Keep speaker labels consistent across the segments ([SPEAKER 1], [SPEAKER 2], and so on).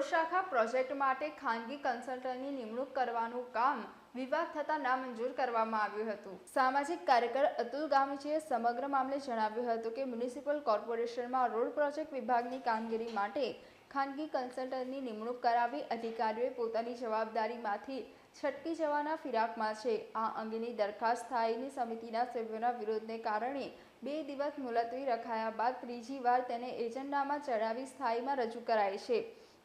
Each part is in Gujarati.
[SPEAKER 1] રોડ શાખા પ્રોજેક્ટ માટે ખાનગી કન્સલ્ટન્ટની નિમણૂક કરવાનું કામ વિવાદ થતાં નામંજૂર કરવામાં આવ્યું હતું. સામાજિક કાર્યકર અતુલ ગામીજીએ સમગ્ર મામલે જણાવ્યું હતું કે મ્યુનિસિપલ કોર્પોરેશનમાં રોડ પ્રોજેક્ટ વિભાગની કામગીરી માટે ખાનગી કન્સલ્ટન્ટની નિમણૂક કરાવી અધિકારીઓએ પોતાની જવાબદારીમાંથી છટકી જવાના ફિરાકમાં છે આ અંગેની દરખાસ્ત સ્થાયીની સમિતિના સભ્યોના વિરોધને કારણે બે દિવસ મુલતવી રખાયા બાદ ત્રીજી વાર તેને એજન્ડામાં ચડાવી સ્થાયીમાં રજૂ કરાઈ છે.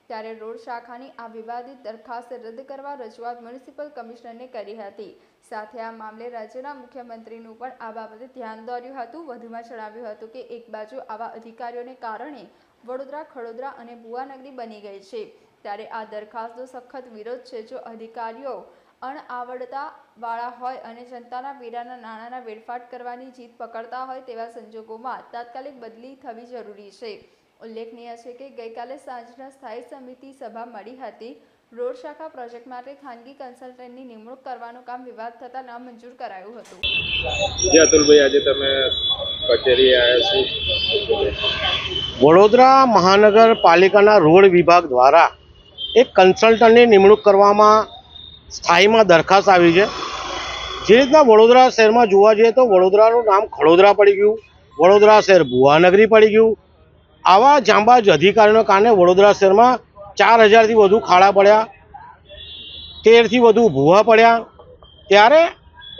[SPEAKER 1] ત્યારે રોડ શાખાની આ વિવાદિત દરખાસ્ત રદ કરવા રજૂઆત મ્યુનિસિપલ કમિશનરને કરી હતી. સાથે આ મામલે રાજ્યના મુખ્યમંત્રીનું પણ આ બાબતે ધ્યાન દોર્યું હતું. વધુમાં જણાવ્યું હતું કે એક બાજુ આવા અધિકારીઓને કારણે વડોદરા, ખડોદરા અને ભુવાનગરી બની ગઈ છે. ત્યારે આ દરખાસ્તનો સખત વિરોધ છે. જો અધિકારીઓ અણઆવડતા વાળા હોય અને જનતાના વેરાના નાણાંના વેડફાટ કરવાની જીત પકડતા હોય તેવા સંજોગોમાં તાત્કાલિક બદલી થવી જરૂરી છે. ઉલ્લેખનીય છે કે ગઈકાલે સાંજના સ્થાયી સમિતિ સભા મળી હતી. રોડ શાખા પ્રોજેક્ટ માટે ખાનગી કન્સલ્ટન્ટની નિમણૂક કરવાનું કામ વિવાદ થતાં નામંજૂર કરાયું હતું.
[SPEAKER 2] જી અતુલભાઈ આજે તમે કચેરી આવ્યા છો?
[SPEAKER 3] વડોદરા મહાનગરપાલિકાના રોડ વિભાગ દ્વારા એક કન્સલ્ટન્ટની નિમણૂક કરવામાં સ્થાયીમાં દરખાસ્ત આવી છે. જે રીતના વડોદરા શહેરમાં જોવા જઈએ તો વડોદરાનું નામ ખડોદરા પડી ગયું. વડોદરા શહેર ભુવાનગરી પડી ગયું. આવા જાંબાજ અધિકારીઓના કારણે વડોદરા શહેરમાં ચાર હજારથી વધુ ખાડા પડ્યા, તેરથી વધુ ભૂવા પડ્યા. ત્યારે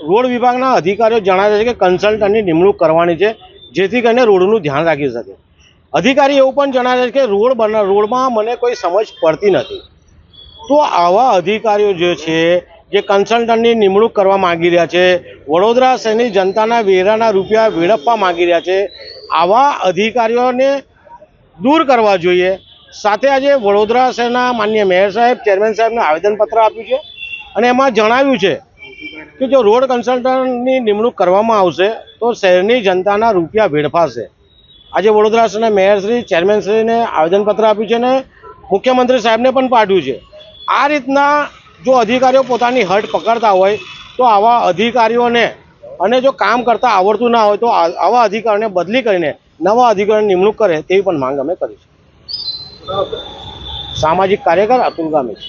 [SPEAKER 3] રોડ વિભાગના અધિકારીઓ જણાવે છે કે કન્સલ્ટન્ટની નિમણૂક કરવાની છે, જેથી કરીને રોડનું ધ્યાન રાખી શકે. અધિકારી એવું પણ જણાવે છે કે રોડ બના, રોડમાં મને કોઈ સમજ પડતી નથી. તો આવા અધિકારીઓ જે છે, જે કન્સલ્ટન્ટની નિમણૂક કરવા માગી રહ્યા છે, વડોદરા શહેરની જનતાના વેરાના રૂપિયા વેડપવા માગી રહ્યા છે, આવા અધિકારીઓને દૂર કરવા જોઈએ. સાથે આજે વડોદરા શહેરના માન્ય મેયર સાહેબ, ચેરમેન સાહેબને આવેદનપત્ર આપ્યું છે અને એમાં જણાવ્યું છે કે જો રોડ કન્સલ્ટન્ટની નિમણૂક કરવામાં આવશે, તો શહેરની જનતાના રૂપિયા વેડફાશે. આજે વડોદરા શહેરના મેયરશ્રી ચેરમેનશ્રીને આવેદનપત્ર આપ્યું છે અને મુખ્યમંત્રી સાહેબને પણ પાઠવ્યું છે. આ રીતના જો અધિકારીઓ પોતાની હટ પકડતા હોય, તો આવા અધિકારીઓને અને જો કામ કરતા આવડતું ના હોય, તો આવા અધિકારીઓને બદલી કરીને નવા અધિકારીની નિમણૂક કરે તેવી પણ માંગ અમે કરીશું સામાજિક કાર્યકર અતુલ ગામી છે.